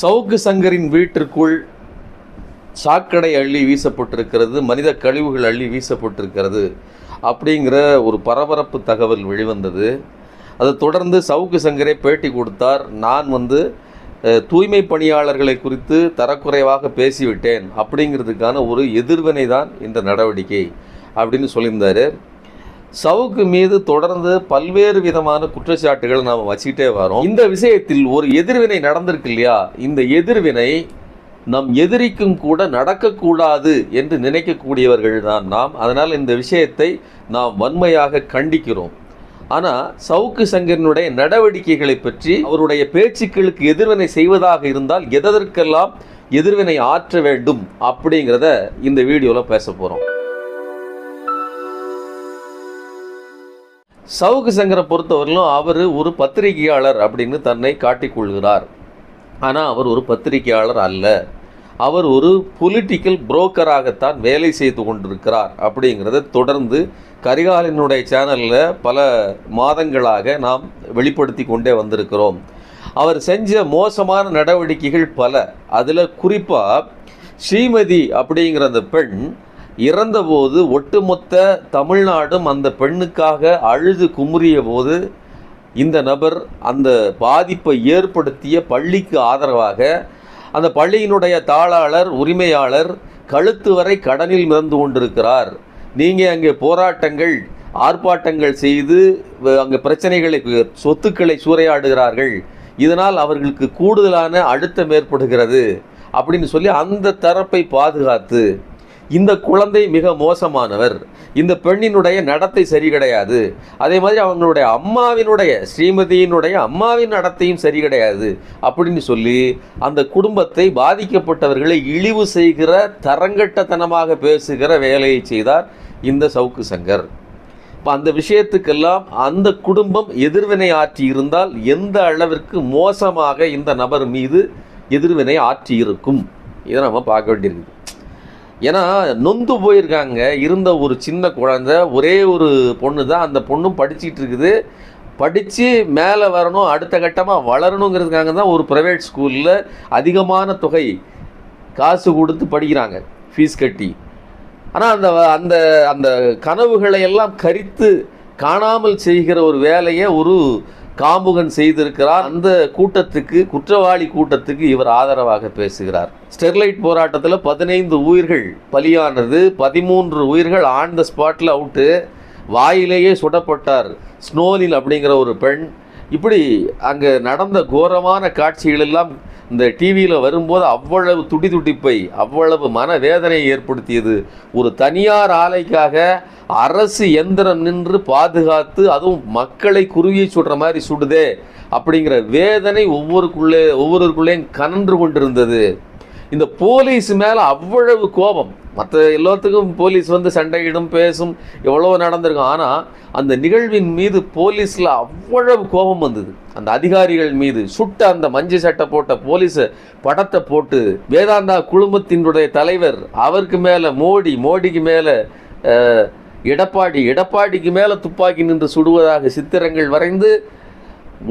சவுக்கு சங்கரின் வீட்டிற்குள் சாக்கடை அள்ளி வீசப்பட்டிருக்கிறது மனித கழிவுகள் அள்ளி வீசப்பட்டிருக்கிறது அப்படிங்கிற ஒரு பரபரப்பு தகவல் வெளிவந்தது. அதை தொடர்ந்து சவுக்கு சங்கரே பேட்டி கொடுத்தார். நான் வந்து தூய்மை பணியாளர்களை குறித்து தரக்குறைவாக பேசிவிட்டேன் அப்படிங்கிறதுக்கான ஒரு எதிர்வினை தான் இந்த நடவடிக்கை அப்படின்னு சொல்லியிருந்தார். சவுக்கு மீது தொடர்ந்து பல்வேறு விதமான குற்றச்சாட்டுகளை நாம் வச்சுக்கிட்டே வரோம். இந்த விஷயத்தில் ஒரு எதிர்வினை நடந்திருக்கு இல்லையா? இந்த எதிர்வினை நம் எதிரிக்கும் கூட நடக்கக்கூடாது என்று நினைக்கக்கூடியவர்கள் தான் நாம். அதனால் இந்த விஷயத்தை நாம் வன்மையாக கண்டிக்கிறோம். ஆனால் சவுக்கு சங்கரனுடைய நடவடிக்கைகளை பற்றி அவருடைய பேச்சுக்களுக்கு எதிர்வினை செய்வதாக இருந்தால் எதற்கெல்லாம் எதிர்வினை ஆற்ற வேண்டும் அப்படிங்கிறத இந்த வீடியோவில் பேச போகிறோம் சவுக்கு சங்கரை பொறுத்தவரையிலும் அவர் ஒரு பத்திரிகையாளர் அப்படின்னு தன்னை காட்டிக்கொள்கிறார் ஆனால் அவர் ஒரு பத்திரிகையாளர் அல்ல. அவர் ஒரு பொலிட்டிக்கல் புரோக்கராகத்தான் வேலை செய்து கொண்டிருக்கிறார் அப்படிங்கிறத தொடர்ந்து கரிகாலனுடைய சேனலில் பல மாதங்களாக நாம் வெளிப்படுத்தி கொண்டே வந்திருக்கிறோம். அவர் செஞ்ச மோசமான நடவடிக்கைகள் பல. அதில் குறிப்பாக ஸ்ரீமதி அப்படிங்கிற அந்த பெண் இறந்தபோது ஒட்டுமொத்த தமிழ்நாடும் அந்த பெண்ணுக்காக அழுது குமுறிய போது இந்த நபர் அந்த பாதிப்பை ஏற்படுத்திய பள்ளிக்கு ஆதரவாக அந்த பள்ளியினுடைய தாளாளர் உரிமையாளர் கழுத்து வரை கடனில் மிதந்து கொண்டிருக்கிறார். நீங்கள் அங்கே போராட்டங்கள் ஆர்ப்பாட்டங்கள் செய்து அங்கே பிரச்சனைகளை சொத்துக்களை சூறையாடுகிறார்கள். இதனால் அவர்களுக்கு கூடுதலான அழுத்தம் ஏற்படுகிறது. அப்படின்னு சொல்லி அந்த தரப்பை பாதுகாத்து இந்த குழந்தை மிக மோசமானவர். இந்த பெண்ணினுடைய நடத்தை சரி கிடையாது. அதே மாதிரி அவங்களுடைய அம்மாவினுடைய ஸ்ரீமதியினுடைய அம்மாவின் நடத்தையும் சரி கிடையாது. அப்படின்னு சொல்லி அந்த குடும்பத்தை பாதிக்கப்பட்டவர்களை இழிவு செய்கிற தரங்கட்டத்தனமாக பேசுகிற வேலையை செய்தார் இந்த சவுக்கு சங்கர். இப்போ அந்த விஷயத்துக்கெல்லாம் அந்த குடும்பம் எதிர்வினை ஆற்றி இருந்தால் எந்த அளவிற்கு மோசமாக இந்த நபர் மீது எதிர்வினை ஆற்றி இருக்கும் இதை நம்ம பார்க்க வேண்டியிருக்குது. ஏன்னா நொந்து போயிருக்காங்க. இருந்த ஒரு சின்ன குழந்தை ஒரே ஒரு பொண்ணு தான் அந்த பொண்ணும் படிச்சுட்டு இருக்குது. படித்து மேலே வரணும் அடுத்த கட்டமாக வளரணுங்கிறதுக்காக தான் ஒரு ப்ரைவேட் ஸ்கூலில் அதிகமான தொகை காசு கொடுத்து படிக்கிறாங்க ஃபீஸ் கட்டி. ஆனால் அந்த அந்த அந்த கனவுகளை எல்லாம் கரித்து காணாமல் செய்கிற ஒரு வேலையை ஒரு காமுகன் செய்திருக்கிறார். அந்த கூட்டத்துக்கு குற்றவாளி கூட்டத்துக்கு இவர் ஆதரவாக பேசுகிறார். ஸ்டெர்லைட் போராட்டத்தில் பதினைந்து உயிர்கள் பலியானது. பதிமூன்று உயிர்கள் ஆன் த ஸ்பாட்டில் அவுட்டு வாயிலேயே சுடப்பட்டார். ஸ்னோலில் அப்படிங்கிற ஒரு பெண். இப்படி அங்கே நடந்த கோரமான காட்சிகளெல்லாம் இந்த டிவியில் வரும்போது அவ்வளவு துடி துடிப்பை அவ்வளவு மனவேதனையை ஏற்படுத்தியது. ஒரு தனியார் ஆலைக்காக அரசு எந்திரம் நின்று பாதுகாத்து அதுவும் மக்களை குருவியை சுடுற மாதிரி சுடுதே அப்படிங்கிற வேதனை ஒவ்வொருக்குள்ளே ஒவ்வொருக்குள்ளேயும் கனன்று கொண்டிருந்தது. இந்த போலீஸ் மேலே அவ்வளவு கோபம். மற்ற எல்லாத்துக்கும் போலீஸ் வந்து சண்டையிடும் பேசும் எவ்வளோ நடந்திருக்கும். ஆனால் அந்த நிகழ்வின் மீது போலீஸில் அவ்வளவு கோபம் வந்தது. அந்த அதிகாரிகள் மீது சுட்ட அந்த மஞ்சள் சட்டை போட்ட போலீஸை படத்தை போட்டு வேதாந்தா குழுமத்தினுடைய தலைவர் அவருக்கு மேலே மோடி மோடிக்கு மேலே எடப்பாடி எடப்பாடிக்கு மேலே துப்பாக்கி நின்று சுடுவதாக சித்திரங்கள் வரைந்து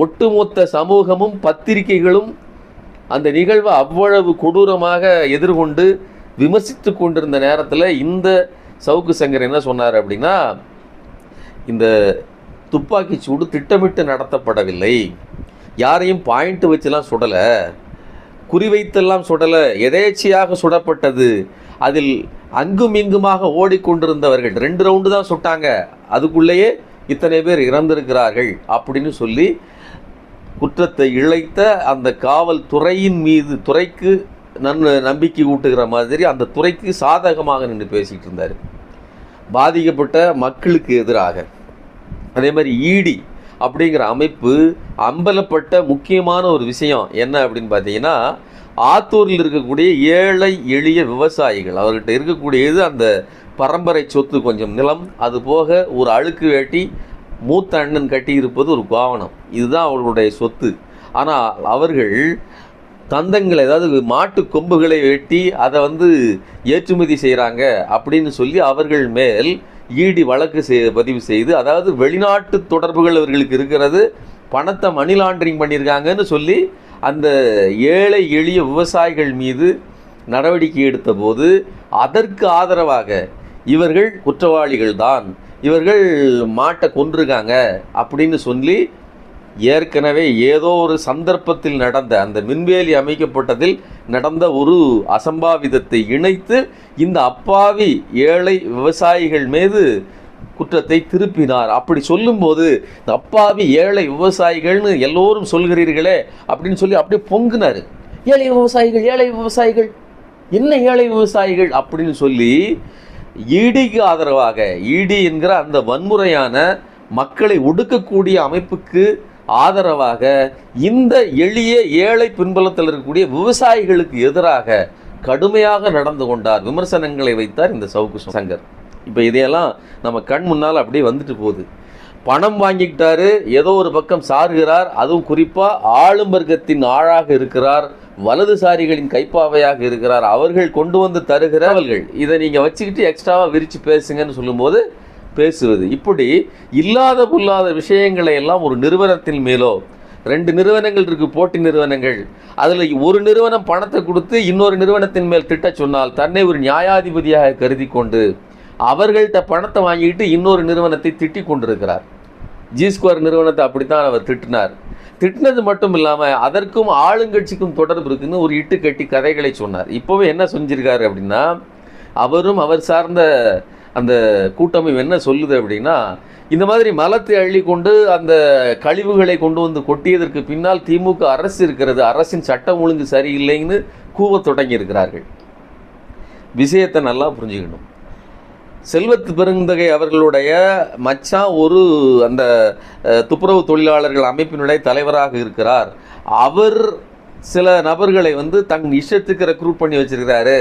ஒட்டுமொத்த சமூகமும் பத்திரிகைகளும் அந்த நிகழ்வை அவ்வளவு கொடூரமாக எதிர்கொண்டு விமர்சித்து கொண்டிருந்த நேரத்தில் இந்த சவுக்கு சங்கர் என்ன சொன்னார் அப்படின்னா இந்த துப்பாக்கி சூடு திட்டமிட்டு நடத்தப்படவில்லை. யாரையும் பாயிண்ட் வச்சுலாம் சுடலை. குறிவைத்தெல்லாம் சுடலை. எதேச்சியாக சுடப்பட்டது. அதில் அங்கும் இங்குமாக ஓடிக்கொண்டிருந்தவர்கள் ரெண்டு ரவுண்டு தான் சுட்டாங்க. அதுக்குள்ளேயே இத்தனை பேர் இறந்திருக்கிறார்கள் அப்படின்னு சொல்லி குற்றத்தை இழைத்த அந்த காவல்துறையின் மீது துறைக்கு நன் நம்பிக்கை ஊட்டுகிற மாதிரி அந்த துறைக்கு சாதகமாக நின்று பேசிகிட்டு இருந்தார். பாதிக்கப்பட்ட மக்களுக்கு எதிராக. அதே மாதிரி ஈடி அப்படிங்கிற அமைப்பு அம்பலப்பட்ட முக்கியமான ஒரு விஷயம் என்ன அப்படின்னு பார்த்தீங்கன்னா ஆத்தூரில் இருக்கக்கூடிய ஏழை எளிய விவசாயிகள் அவர்கிட்ட இருக்கக்கூடியது அந்த பரம்பரை சொத்து கொஞ்சம் நிலம் அது போக ஒரு அழுக்கு வேட்டி மூத்த அண்ணன் கட்டியிருப்பது ஒரு கோவணம் இதுதான் அவர்களுடைய சொத்து. ஆனால் அவர்கள் தந்தங்களை அதாவது மாட்டு கொம்புகளை வெட்டி அதை வந்து ஏற்றுமதி செய்கிறாங்க அப்படின்னு சொல்லி அவர்கள் மேல் ஈடி வழக்கு செய் பதிவு செய்து அதாவது வெளிநாட்டு தொடர்புகள் அவர்களுக்கு இருக்கிறது பணத்தை மணி லாண்டரிங் பண்ணியிருக்காங்கன்னு சொல்லி அந்த ஏழை எளிய விவசாயிகள் மீது நடவடிக்கை எடுத்தபோது அதற்கு ஆதரவாக இவர்கள் குற்றவாளிகள் தான் இவர்கள் மாட்டை கொன்றிருக்காங்க அப்படின்னு சொல்லி ஏற்கனவே ஏதோ ஒரு சந்தர்ப்பத்தில் நடந்த அந்த மின்வேலி அமைக்கப்பட்டதில் நடந்த ஒரு அசம்பாவிதத்தை இணைத்து இந்த அப்பாவி ஏழை விவசாயிகள் மீது குற்றத்தை திருப்பினார். அப்படி சொல்லும்போது இந்த அப்பாவி ஏழை விவசாயிகள்னு எல்லோரும் சொல்கிறீர்களே அப்படின்னு சொல்லி அப்படியே பொங்குனார். ஏழை விவசாயிகள் ஏழை விவசாயிகள் என்ன ஏழை விவசாயிகள் அப்படின்னு சொல்லி ஈடிக்கு ஆதரவாக ஈடி என்கிற அந்த வன்முறையான மக்களை ஒடுக்கக்கூடிய அமைப்புக்கு ஆதரவாக இந்த எளிய ஏழை பின்புலத்தில் இருக்கக்கூடிய விவசாயிகளுக்கு எதிராக கடுமையாக நடந்து கொண்டார் விமர்சனங்களை வைத்தார் இந்த சவுக்கு சங்கர். இப்போ இதையெல்லாம் நம்ம கண் முன்னால் அப்படியே வந்துட்டு போகுது. பணம் வாங்கிக்கிட்டாரு ஏதோ ஒரு பக்கம் சாருகிறார் அதுவும் குறிப்பாக ஆளும் வர்க்கத்தின் ஆளாக இருக்கிறார் வலதுசாரிகளின் கைப்பாவையாக இருக்கிறார் அவர்கள் கொண்டு வந்து தருகிறவர்கள் இதை நீங்கள் வச்சுக்கிட்டு எக்ஸ்ட்ராவாக விரித்து பேசுங்கன்னு சொல்லும்போது பேசுவது. இப்படி இல்லாத புல்லாத விஷயங்களை எல்லாம் ஒரு நிறுவனத்தின் மேலோ ரெண்டு நிறுவனங்கள் இருக்குது போட்டி நிறுவனங்கள். அதில் ஒரு நிறுவனம் பணத்தை கொடுத்து இன்னொரு நிறுவனத்தின் மேல் திட்டச் சொன்னால் தன்னை ஒரு நியாயாதிபதியாக கருதி கொண்டு அவர்கள்ட்ட பணத்தை வாங்கிட்டு இன்னொரு நிறுவனத்தை திட்டி கொண்டிருக்கிறார். ஜி ஸ்கொயர் நிறுவனத்தை அப்படித்தான் அவர் திட்டினார். திட்டினது மட்டும் இல்லாமல் அதற்கும் ஆளுங்கட்சிக்கும் தொடர்பு இருக்குன்னு ஒரு இட்டு கட்டி கதைகளை சொன்னார். இப்போவே என்ன செஞ்சிருக்காரு அப்படின்னா அவரும் அவர் சார்ந்த அந்த கூட்டமைப்பு என்ன சொல்லுது அப்படின்னா இந்த மாதிரி மலத்தை அள்ளி கொண்டு அந்த கழிவுகளை கொண்டு வந்து கொட்டியதற்கு பின்னால் திமுக அரசு இருக்கிறது அரசின் சட்டம் ஒழுங்கு சரியில்லைன்னு கூவத் தொடங்கி இருக்கிறார்கள் விஷயத்தை நல்லா புரிஞ்சுக்கணும். செல்வத்து பெருந்தகை அவர்களுடைய மச்சான் ஒரு அந்த துப்புரவு தொழிலாளர்கள் அமைப்பினுடைய தலைவராக இருக்கிறார். அவர் சில நபர்களை வந்து தன் இஷ்டத்துக்கு ரெக்ரூட் பண்ணி வச்சிருக்கிறாரு.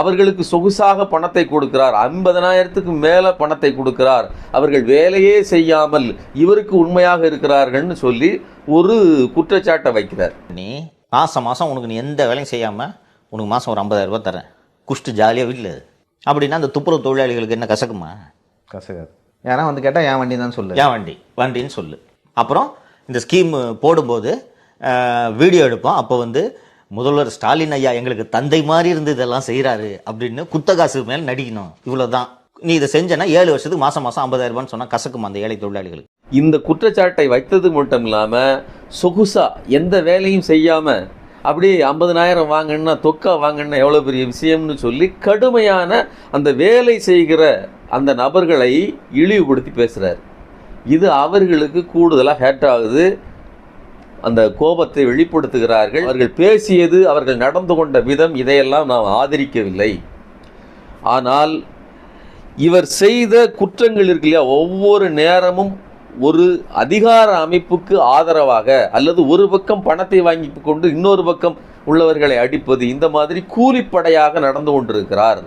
அவர்களுக்கு சொகுசாக பணத்தை கொடுக்கிறார். ஐம்பதனாயிரத்துக்கு மேலே பணத்தை கொடுக்கிறார். அவர்கள் வேலையே செய்யாமல் இவருக்கு உண்மையாக இருக்கிறார்கள்னு சொல்லி ஒரு குற்றச்சாட்டை வைக்கிறார். நீ மாதம் மாதம் உனக்கு நீ எந்த வேலையும் செய்யாமல் உனக்கு மாதம் ஒரு 50000 ரூபாய் தரேன். குஷ்டு ஜாலியாக வீட்டில் இரு. அப்படின்னா அந்த துப்புரவு தொழிலாளிகளுக்கு என்ன கசக்குமா? கசகாது ஏன்னா வந்து கேட்டால் என் வண்டி தான் சொல்லு. ஏன் வண்டி. வண்டின்னு சொல்லு. அப்புறம் இந்த ஸ்கீம் போடும்போது வீடியோ எடுப்போம். அப்போ வந்து முதல்வர் ஸ்டாலின் ஐயா எங்களுக்கு தந்தை மாதிரி இருந்து இதெல்லாம் செய்கிறாரு அப்படின்னு குத்தகாசு மேல் நடிக்கணும். இவ்வளவுதான். நீ இதை செஞ்சனா ஏழு வருஷத்துக்கு மாதம் மாதம் 50000 ரூபான்னு சொன்னால் கசக்கும் அந்த ஏழை தொழிலாளிகளுக்கு? இந்த குற்றச்சாட்டை வைத்தது மட்டும் இல்லாமல் சொகுசா எந்த வேலையும் செய்யாமல் அப்படியே ஐம்பதனாயிரம் வாங்கினா தொக்கா வாங்கினா எவ்வளோ பெரிய விஷயம்னு சொல்லி கடுமையான அந்த வேலை செய்கிற அந்த நபர்களை இழிவுபடுத்தி பேசுகிறார் இது அவர்களுக்கு கூடுதலாக ஹேட் ஆகுது. அந்த கோபத்தை வெளிப்படுத்துகிறார்கள். அவர்கள் பேசியது அவர்கள் நடந்து கொண்ட விதம் இதையெல்லாம் நாம் ஆதரிக்கவில்லை. ஆனால் இவர் செய்த குற்றங்கள் இருக்கு இல்லையா? ஒவ்வொரு நேரமும் ஒரு அதிகார அமைப்புக்கு ஆதரவாக அல்லது ஒரு பக்கம் பணத்தை வாங்கி கொண்டு இன்னொரு பக்கம் உள்ளவர்களை அடிப்பது இந்த மாதிரி கூலிப்படையாக நடந்து கொண்டிருக்கிறார்.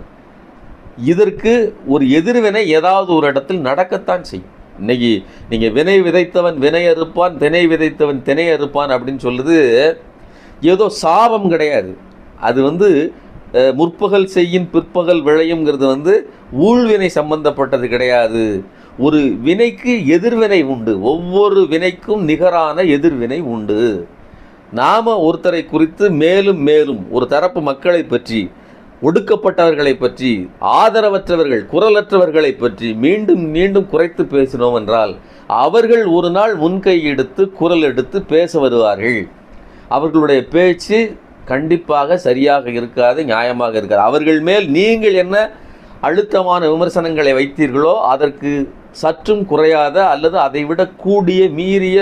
இதற்கு ஒரு எதிர்வினை ஏதாவது ஒரு இடத்தில் நடக்கத்தான் செய்யும். இன்னைக்கு நீங்கள் வினை விதைத்தவன் வினை அறுப்பான் தினை விதைத்தவன் தினை அறுப்பான் அப்படின்னு சொல்லுது ஏதோ சாபம் கிடையாது. அது வந்து முற்பகல் செய்யின் பிற்பகல் விளையுங்கிறது வந்து ஊழ்வினை சம்பந்தப்பட்டது கிடையாது. ஒரு வினைக்கு எதிர்வினை உண்டு. ஒவ்வொரு வினைக்கும் நிகரான எதிர்வினை உண்டு. நாம் ஒருத்தரை குறித்து மேலும் மேலும் ஒரு தரப்பு மக்களை பற்றி ஒடுக்கப்பட்டவர்களை பற்றி ஆதரவற்றவர்கள் குரலற்றவர்களை பற்றி மீண்டும் மீண்டும் குறைத்து பேசினோம் என்றால் அவர்கள் ஒரு நாள் முன்கை எடுத்து குரல் எடுத்து பேச வருவார்கள். அவர்களுடைய பேச்சு கண்டிப்பாக சரியாக இருக்காது நியாயமாக இருக்காது. அவர்கள் மேல் நீங்கள் என்ன அழுத்தமான விமர்சனங்களை வைத்தீர்களோ அதற்கு சற்றும் குறையாத அல்லது அதைவிட கூடிய மீறிய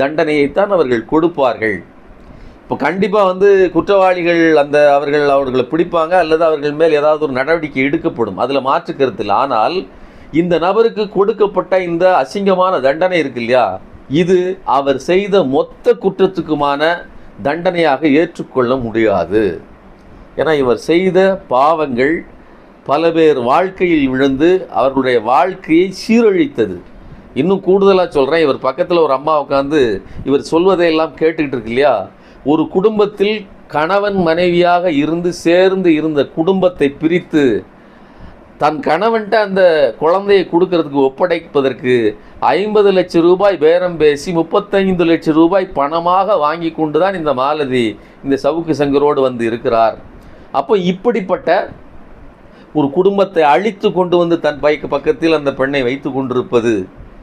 தண்டனையைத்தான் அவர்கள் கொடுப்பார்கள். இப்போ கண்டிப்பாக வந்து குற்றவாளிகள் அந்த அவர்கள் அவர்களை பிடிப்பாங்க அல்லது அவர்கள் மேல் ஏதாவது ஒரு நடவடிக்கை எடுக்கப்படும். அதில் மாற்று கருத்தில் ஆனால் இந்த நபருக்கு கொடுக்கப்பட்ட இந்த அசிங்கமான தண்டனை இருக்கு இல்லையா? இது அவர் செய்த மொத்த குற்றத்துக்குமான தண்டனையாக ஏற்றுக்கொள்ள முடியாது. ஏன்னா இவர் செய்த பாவங்கள் பல பேர் வாழ்க்கையில் விழுந்து அவர்களுடைய வாழ்க்கையை சீரழித்தது. இன்னும் கூடுதலாக சொல்கிறேன் இவர் பக்கத்தில் ஒரு அம்மா உட்காந்து இவர் சொல்வதையெல்லாம் கேட்டுக்கிட்டு இருக்கு இல்லையா? ஒரு குடும்பத்தில் கணவன் மனைவியாக இருந்து சேர்ந்து இருந்த குடும்பத்தை பிரித்து தன் கணவன்ட்ட அந்த குழந்தையை கொடுக்கறதுக்கு ஒப்படைப்பதற்கு ஐம்பது லட்சம் ரூபாய் பேரம் பேசி முப்பத்தைந்து லட்சம் ரூபாய் பணமாக வாங்கி கொண்டு தான் இந்த மாலதி இந்த சவுக்கு சங்கரோடு வந்து இருக்கிறார். அப்போ இப்படிப்பட்ட ஒரு குடும்பத்தை அழித்து கொண்டு வந்து தன் பைக்கு பக்கத்தில் அந்த பெண்ணை வைத்து கொண்டிருப்பது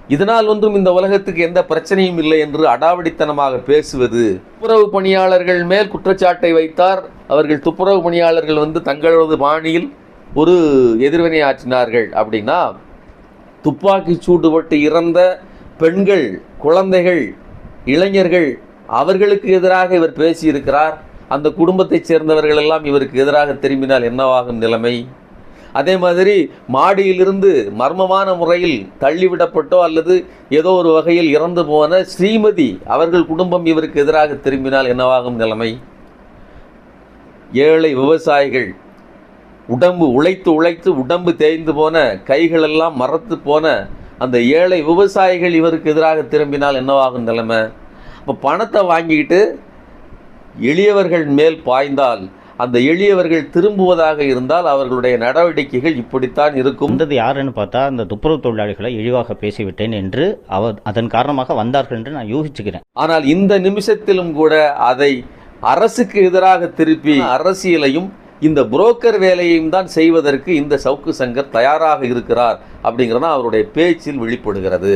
இதனால் ஒன்றும் இந்த உலகத்துக்கு எந்த பிரச்சனையும் இல்லை என்று அடாவடித்தனமாக பேசுவது. துப்புரவு பணியாளர்கள் மேல் குற்றச்சாட்டை வைத்தார். அவர்கள் துப்புரவு பணியாளர்கள் வந்து தங்களது பாணியில் ஒரு எதிர்வினை ஆற்றினார்கள் அப்படின்னா துப்பாக்கி சூடுபட்டு இறந்த பெண்கள் குழந்தைகள் இளைஞர்கள் அவர்களுக்கு எதிராக இவர் பேசியிருக்கிறார். அந்த குடும்பத்தைச் சேர்ந்தவர்கள் எல்லாம் இவருக்கு எதிராக திரும்பினால் என்னவாகும் நிலைமை? அதே மாதிரி மாடியிலிருந்து மர்மமான முறையில் தள்ளிவிடப்பட்டோ அல்லது ஏதோ ஒரு வகையில் இறந்து போன ஸ்ரீமதி அவர்கள் குடும்பம் இவருக்கு எதிராக திரும்பினால் என்னவாகும் நிலைமை? ஏழை விவசாயிகள் உடம்பு உழைத்து உழைத்து உடம்பு தேய்ந்து போன கைகளெல்லாம் மரத்து போன அந்த ஏழை விவசாயிகள் இவருக்கு எதிராக திரும்பினால் என்னவாகும் நிலைமை? அப்போ பணத்தை வாங்கிக்கிட்டு எளியவர்கள் மேல் பாய்ந்தால் அந்த எளியவர்கள் திரும்புவதாக இருந்தால் அவர்களுடைய நடவடிக்கைகள் இப்படித்தான் இருக்கும். வந்தது யாருன்னு பார்த்தா அந்த துப்புரவு தொழிலாளிகளை இழிவாக பேசிவிட்டேன் என்று அவர் அதன் காரணமாக வந்தார்கள் என்று நான் யூகிச்சுக்கிறேன். ஆனால் இந்த நிமிஷத்திலும் கூட அதை அரசுக்கு எதிராக திருப்பி அரசியலையும் இந்த புரோக்கர் வேலையையும் தான் செய்வதற்கு இந்த சவுக்கு சங்கர் தயாராக இருக்கிறார் அப்படிங்கிறது தான் அவருடைய பேச்சில் வெளிப்படுகிறது.